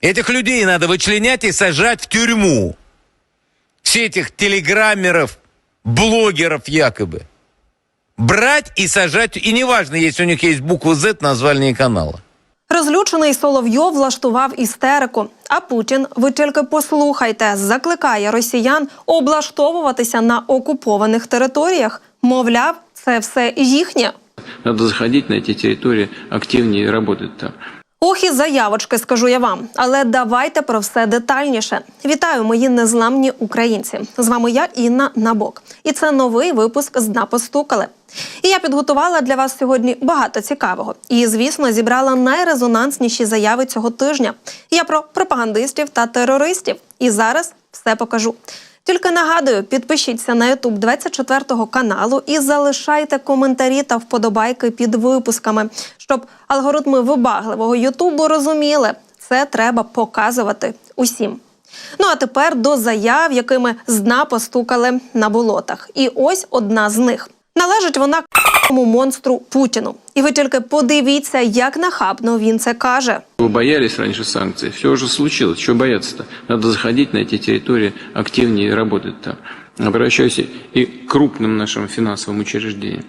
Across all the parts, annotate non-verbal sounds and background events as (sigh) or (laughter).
Этих людей надо вычленять и сажать в тюрьму. Все этих телеграммеров, блогеров якобы. Брать и сажать, и неважно, если у них есть буква Z на названии канала. Розлючений Соловйов влаштував істерику. А Путін, ви тільки послухайте, закликає росіян облаштовуватися на окупованих територіях. Мовляв, це все їхнє. Надо заходить на эти территории, активнее работать там. Ох і заявочки, скажу я вам. Але давайте про все детальніше. Вітаю, мої незламні українці. З вами я, Інна Набок. І це новий випуск з дна постукали. І я підготувала для вас сьогодні багато цікавого. І, звісно, зібрала найрезонансніші заяви цього тижня. Я про пропагандистів та терористів. І зараз все покажу. Тільки нагадую, підпишіться на YouTube 24 каналу і залишайте коментарі та вподобайки під випусками, щоб алгоритми вибагливого Ютубу розуміли, це треба показувати усім. Ну а тепер до заяв, якими з дна постукали на болотах. І ось одна з них. Належить вона монстру Путіну. І ви тільки подивіться, як нахабно він це каже. Вы боялись раньше санкций, все уже случилось, чего бояться-то? Надо заходить на эти территории, активнее работать там. Обращаюсь и к крупным нашим финансовым учреждениям.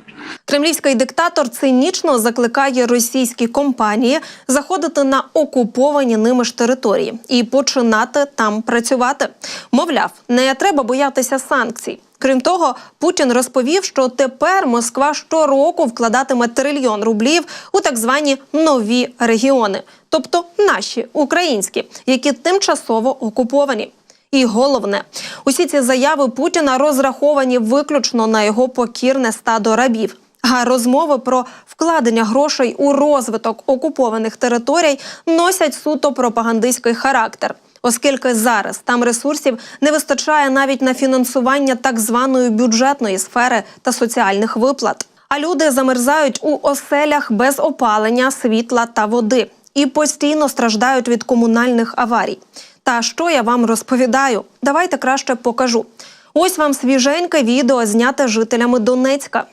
Кремлівський диктатор цинічно закликає російські компанії заходити на окуповані ними ж території і починати там працювати. Мовляв, не треба боятися санкцій. Крім того, Путін розповів, що тепер Москва щороку вкладатиме трильйон рублів у так звані нові регіони, тобто наші українські, які тимчасово окуповані. І головне, усі ці заяви Путіна розраховані виключно на його покірне стадо рабів. А розмови про вкладення грошей у розвиток окупованих територій носять суто пропагандистський характер, оскільки зараз там ресурсів не вистачає навіть на фінансування так званої бюджетної сфери та соціальних виплат. А люди замерзають у оселях без опалення, світла та води і постійно страждають від комунальних аварій. Та що я вам розповідаю? Давайте краще покажу. Ось вам свіженьке відео зняте жителями Донецька.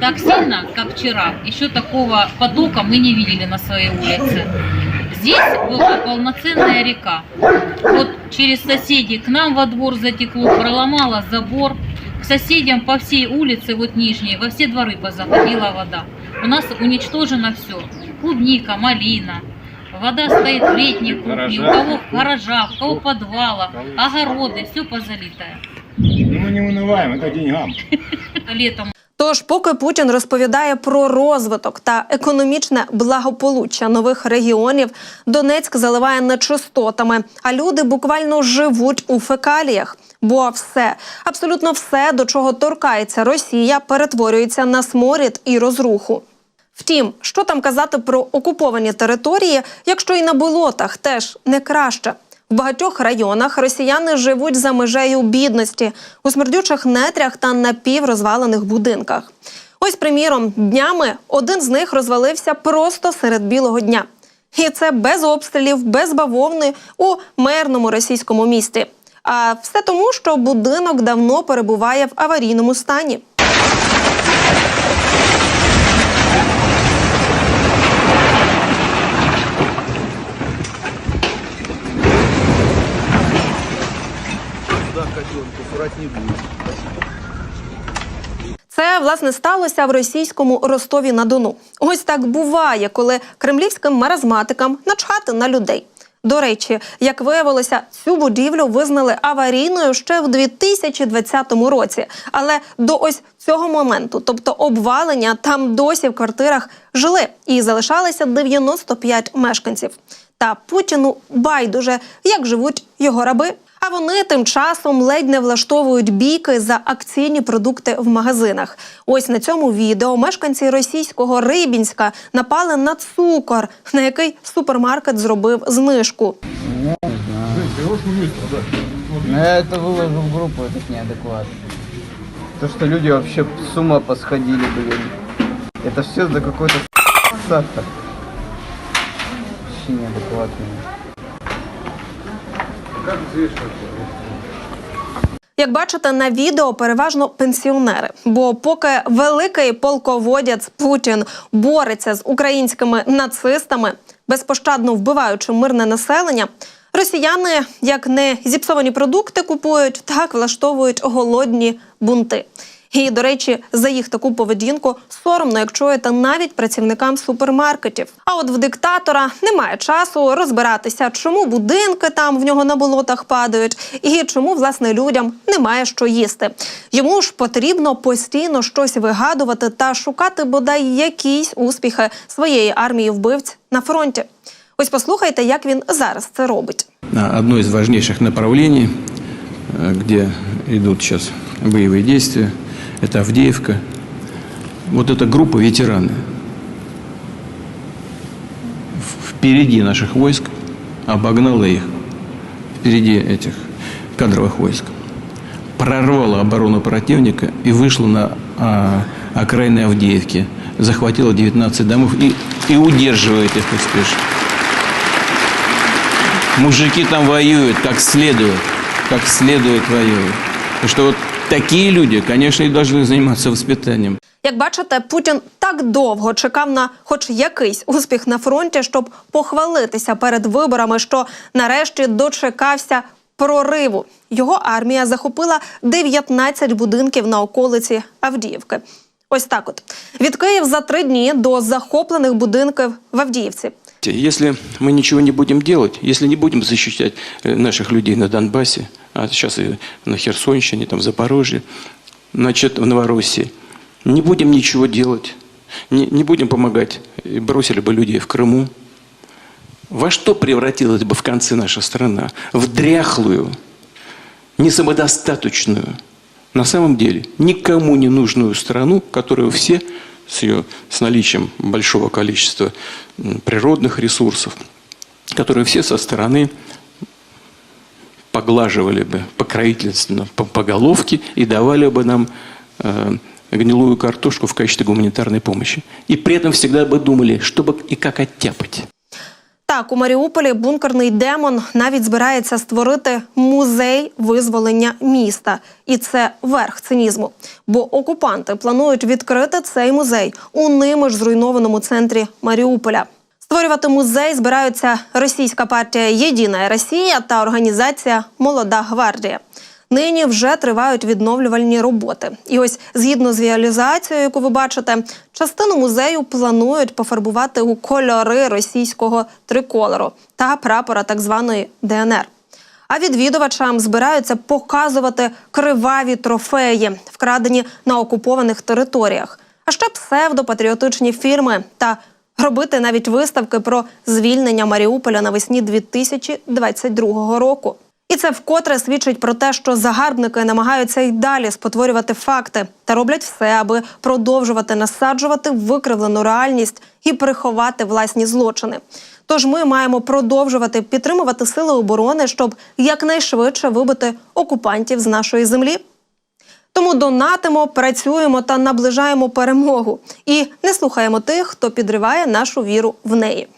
Так сильно, как вчера, еще такого потока мы не видели на своей улице. Здесь была полноценная река. Вот через соседей к нам во двор затекло, проломало забор. К соседям по всей улице, вот нижней, во все дворы позаходила вода. У нас уничтожено все. Клубника, малина. Вода стоит в летней кухне, у кого в гаражах, у кого в подвалах, огороды, все позалитое. Ну, мы не унываем, это деньгам. (laughs) Летом Тож, поки Путін розповідає про розвиток та економічне благополуччя нових регіонів, Донецьк заливає нечистотами, а люди буквально живуть у фекаліях. Бо все, абсолютно все, до чого торкається Росія, перетворюється на сморід і розруху. Втім, що там казати про окуповані території, якщо і на болотах теж не краще. В багатьох районах росіяни живуть за межею бідності у смердючих нетрях та напіврозвалених будинках. Ось, приміром, днями один з них розвалився просто серед білого дня. І це без обстрілів, без бавовни у мирному російському місті. А все тому, що будинок давно перебуває в аварійному стані. Це власне сталося в російському Ростові на Дону. Ось так буває, коли кремлівським маразматикам начхати на людей. До речі, як виявилося, цю будівлю визнали аварійною ще в 2020 році. Але до ось цього моменту, тобто обвалення, там досі в квартирах жили і залишалися 95 мешканців. Та Путіну байдуже, як живуть його раби. А вони тим часом ледь не влаштовують бійки за акційні продукти в магазинах. Ось на цьому відео мешканці російського Рибінська напали на цукор, на який супермаркет зробив знижку. Ну, я это выложу в группу, этот неадекват. То, что люди вообще с ума посходили, блин. Это все за какой-то (laughs) сахар. Вообще неадекватно. Як бачите на відео, переважно пенсіонери. Бо поки великий полководець Путін бореться з українськими нацистами, безпощадно вбиваючи мирне населення. Росіяни як не зіпсовані продукти купують, так влаштовують голодні бунти. І, до речі, за їх таку поведінку соромно, як чуєте, навіть працівникам супермаркетів. А от в диктатора немає часу розбиратися, чому будинки там в нього на болотах падають, і чому власне людям немає що їсти. Йому ж потрібно постійно щось вигадувати та шукати бодай якісь успіхи своєї армії вбивць на фронті. Ось послухайте, як він зараз це робить. Одно из важнейших направлений, э, где идут сейчас боевые действия, это Авдеевка. Вот эта группа ветераны впереди наших войск обогнала их, впереди этих кадровых войск, прорвала оборону противника и вышла на а, окраины Авдеевки, захватила 19 домов и, и удерживает их успешно. Мужики там воюют как следует, как следует воюют. И что вот такие люди, конечно, и должны заниматься воспитанием. Як бачите, Путін так довго чекав на хоч якийсь успіх на фронті, щоб похвалитися перед виборами, що нарешті дочекався прориву. Його армія захопила 19 будинків на околиці Авдіївки. Ось так от від Київ за три дні до захоплених будинків в Авдіївці. Если мы ничего не будем делать, если не будем защищать э, наших людей на Донбассе, а сейчас и на Херсонщине, там, в Запорожье, значит, в Новороссии, не будем ничего делать, не, не будем помогать, и бросили бы людей в Крыму, во что превратилась бы в конце наша страна? В дряхлую, несамодостаточную, на самом деле никому не нужную страну, которую все с ее с наличием большого количества природных ресурсов, которые все со стороны поглаживали бы покровительственно по, по головке и давали бы нам э, гнилую картошку в качестве гуманитарной помощи. И при этом всегда бы думали, чтобы и как оттяпать. Так, у Маріуполі бункерний демон навіть збирається створити музей визволення міста, і це верх цинізму. Бо окупанти планують відкрити цей музей у ними ж зруйнованому центрі Маріуполя. Створювати музей збираються російська партія Єдина Росія та організація Молода гвардія. Нині вже тривають відновлювальні роботи. І ось згідно з віалізацією, яку ви бачите, частину музею планують пофарбувати у кольори російського триколору та прапора так званої ДНР. А відвідувачам збираються показувати криваві трофеї, вкрадені на окупованих територіях, а ще псевдопатріотичні фільми та робити навіть виставки про звільнення Маріуполя навесні 2022 року. І це вкотре свідчить про те, що загарбники намагаються й далі спотворювати факти та роблять все, аби продовжувати насаджувати викривлену реальність і приховати власні злочини. Тож ми маємо продовжувати підтримувати сили оборони, щоб якнайшвидше вибити окупантів з нашої землі. Тому донатимо, працюємо та наближаємо перемогу і не слухаємо тих, хто підриває нашу віру в неї.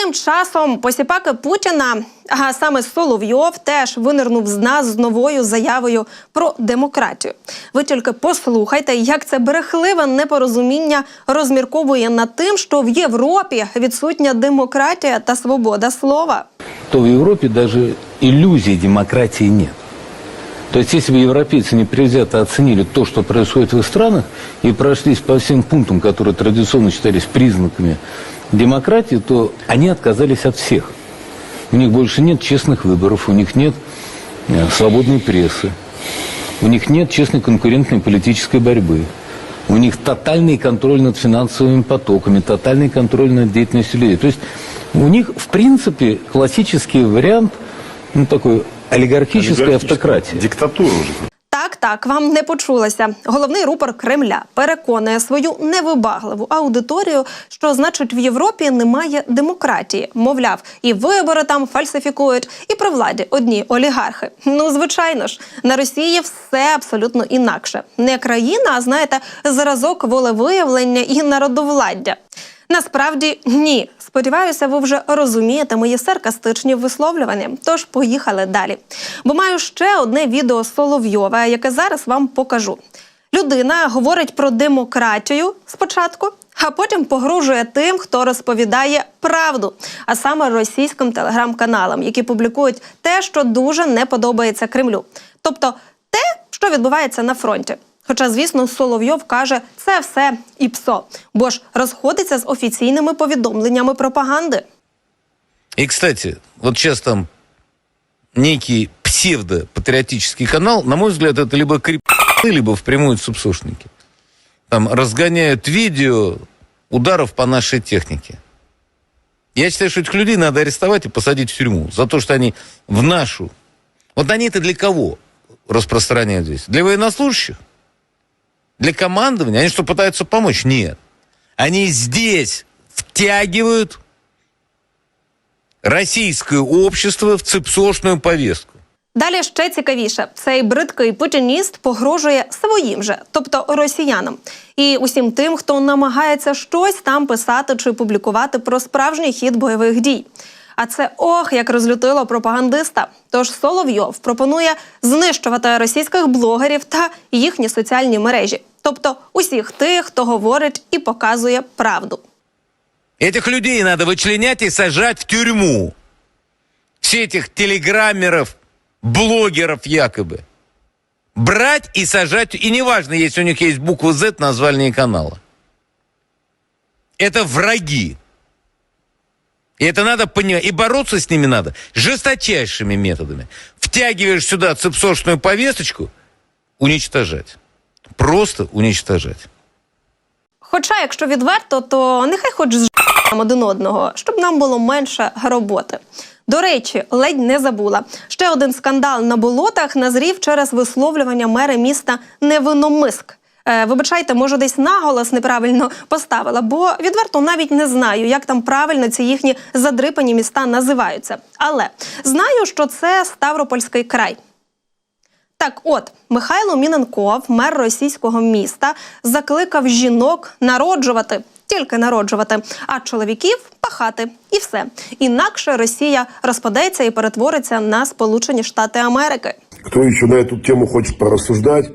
Тим часом посіпаки Путіна, а саме Соловйов, теж винирнув з нас з новою заявою про демократію. Ви тільки послухайте, як це брехливе непорозуміння розмірковує над тим, що в Європі відсутня демократія та свобода слова. то в Европе даже иллюзии демократии нет. То есть, если бы европейцы не предвзято оценили то, что происходит в их странах, и прошлись по всем пунктам, которые традиционно считались признаками демократии, то они отказались от всех. У них больше нет честных выборов, у них нет э, свободной прессы, у них нет честной конкурентной политической борьбы. У них тотальный контроль над финансовыми потоками, тотальный контроль над деятельностью людей. То есть у них, в принципе, классический вариант ну, такой олигархической автократии. Диктатура уже. Так, вам не почулося. Головний рупор Кремля переконує свою невибагливу аудиторію, що значить в Європі немає демократії. Мовляв, і вибори там фальсифікують, і при владі одні олігархи. Ну, звичайно ж, на Росії все абсолютно інакше. Не країна, а знаєте, зразок волевиявлення і народовладдя. Насправді ні. Сподіваюся, ви вже розумієте мої саркастичні висловлювання. Тож поїхали далі. Бо маю ще одне відео Соловйова, яке зараз вам покажу. Людина говорить про демократію спочатку, а потім погрожує тим, хто розповідає правду, а саме російським телеграм-каналам, які публікують те, що дуже не подобається Кремлю. Тобто те, що відбувається на фронті. Хоча, звісно, Соловйов каже, це все і псо, бо ж розходиться з офіційними повідомленнями пропаганди. И, кстати, вот сейчас там некий псевдопатриотический канал, на мой взгляд, это либо крип либо впрямую цепсошники. Там разгоняют видео ударов по нашей технике. Я считаю, что этих людей надо арестовать и посадить в тюрьму за то, что они в нашу... Вот они это для кого распространяют здесь? Для военнослужащих? Для командования? Они что, пытаются помочь? Нет. Они здесь втягивают российское общество в цепсошную повестку. Далі ще цікавіше: цей бридкий путініст погрожує своїм же, тобто росіянам, і усім тим, хто намагається щось там писати чи публікувати про справжній хід бойових дій. А це ох, як розлютило пропагандиста. Тож Соловйов пропонує знищувати російських блогерів та їхні соціальні мережі, тобто усіх тих, хто говорить і показує правду. Этих людей надо вычленять и сажать в тюрьму. Все этих телеграммеров, блогеров якобы. Брать и сажать, и неважно, если у них есть буква Z на названии канала. Это враги. И это надо понимать. И бороться с ними надо жесточайшими методами. Втягиваешь сюда цепсошную повесточку, уничтожать. Просто уничтожать. Хоча, якщо відверто, то нехай хоч з один одного, щоб нам було менше роботи. До речі, ледь не забула. Ще один скандал на болотах назрів через висловлювання мера міста Невиномиск. Е, вибачайте, може, десь наголос неправильно поставила, бо відверто навіть не знаю, як там правильно ці їхні задрипані міста називаються. Але знаю, що це Ставропольський край. Так, от Михайло Міненков, мер російського міста, закликав жінок народжувати, тільки народжувати, а чоловіків пахати. І все. Інакше Росія розпадеться і перетвориться на Сполучені Штати Америки. Кто еще на эту тему хочет порассуждать,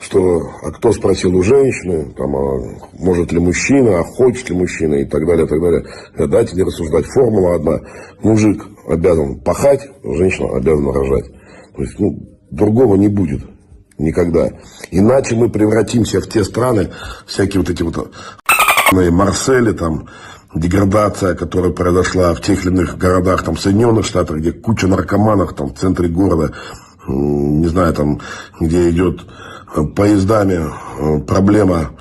что а кто спросил у женщины, там, а может ли мужчина, а хочет ли мужчина и так далее, так далее. Э, Дайте не рассуждать. Формула одна. Мужик обязан пахать, женщина обязана рожать. То есть, ну, другого не будет. Никогда. Иначе мы превратимся в те страны, всякие вот эти вот Марсели, там, деградация, которая произошла в тех или иных городах, там, Соединенных Штатах, где куча наркоманов, там, в центре города, не знаю, там, где идет э, поездами э, проблема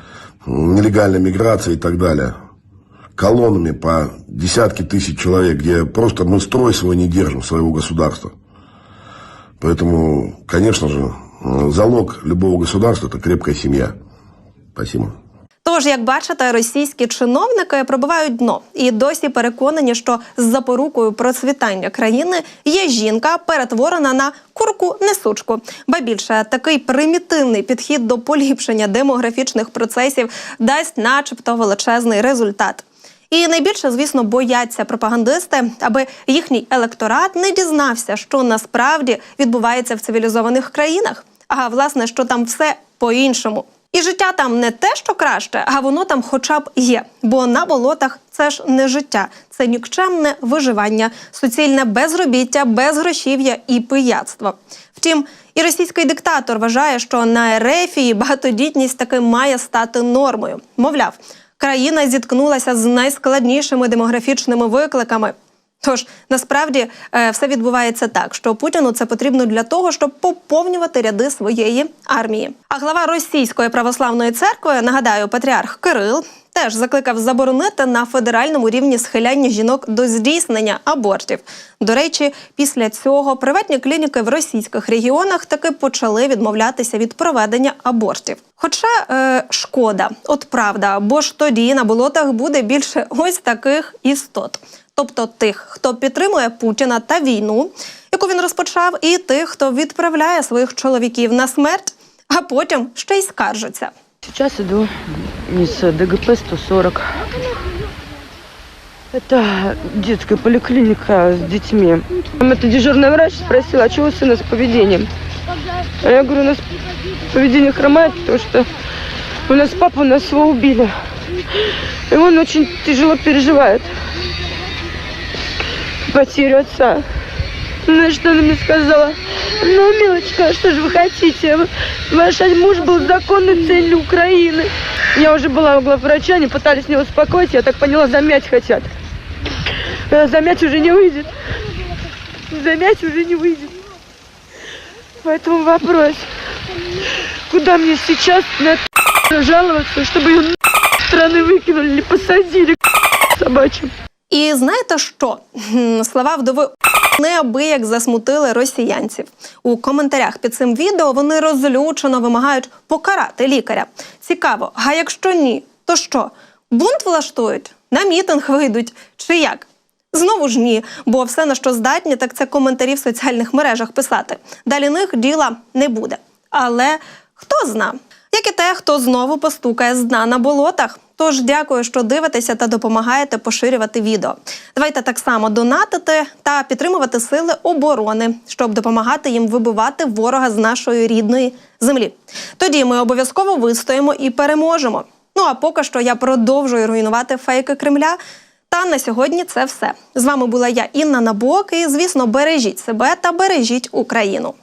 нелегальной миграции и так далее. Колоннами по десятки тысяч человек, где просто мы строй свой не держим, своего государства. Поэтому, конечно же, э, залог любого государства – это крепкая семья. Спасибо. Тож, як бачите, російські чиновники пробивають дно і досі переконані, що з запорукою процвітання країни є жінка, перетворена на курку несучку. Ба більше такий примітивний підхід до поліпшення демографічних процесів дасть, начебто, величезний результат. І найбільше, звісно, бояться пропагандисти, аби їхній електорат не дізнався, що насправді відбувається в цивілізованих країнах. А власне, що там все по-іншому. І життя там не те, що краще, а воно там хоча б є. Бо на болотах це ж не життя, це нікчемне виживання, суцільне безробіття, безгрошів'я і пияцтво. Втім, і російський диктатор вважає, що на Ерефії багатодітність таки має стати нормою. Мовляв, країна зіткнулася з найскладнішими демографічними викликами. Тож насправді е, все відбувається так, що Путіну це потрібно для того, щоб поповнювати ряди своєї армії. А глава російської православної церкви, нагадаю, патріарх Кирил, теж закликав заборонити на федеральному рівні схиляння жінок до здійснення абортів. До речі, після цього приватні клініки в російських регіонах таки почали відмовлятися від проведення абортів. Хоча е, шкода, от правда, бо ж тоді на болотах буде більше ось таких істот тобто тих, хто підтримує Путіна та війну, яку він розпочав, і тих, хто відправляє своїх чоловіків на смерть, а потім ще й скаржиться. Сейчас иду из ДГП 140. Это детская поликлиника с детьми. Там эта дежурная врач спросила, а чего у сына с поведением? А я говорю, у нас поведение хромает, потому что у нас папа, у нас его убили. И он очень тяжело переживает Потерю отца. Ну, что она мне сказала? Ну, милочка, что же вы хотите? Ваш муж был законной целью Украины. Я уже была у главврача, они пытались меня успокоить, я так поняла, замять хотят. Э, Замять уже не выйдет. Замять уже не выйдет. Поэтому вопрос, куда мне сейчас на жаловаться, чтобы ее страны выкинули или посадили собачьим. І знаєте що? Слова вдови неабияк засмутили росіянців. У коментарях під цим відео вони розлючено вимагають покарати лікаря. Цікаво, а якщо ні, то що? Бунт влаштують? На мітинг вийдуть чи як? Знову ж ні, бо все, на що здатні, так це коментарі в соціальних мережах писати. Далі них діла не буде. Але хто зна? Як і те, хто знову постукає з дна на болотах. Тож дякую, що дивитеся та допомагаєте поширювати відео. Давайте так само донатити та підтримувати сили оборони, щоб допомагати їм вибивати ворога з нашої рідної землі. Тоді ми обов'язково вистоїмо і переможемо. Ну а поки що я продовжую руйнувати фейки Кремля. Та на сьогодні це все. З вами була я, Інна Набок. І звісно, бережіть себе та бережіть Україну.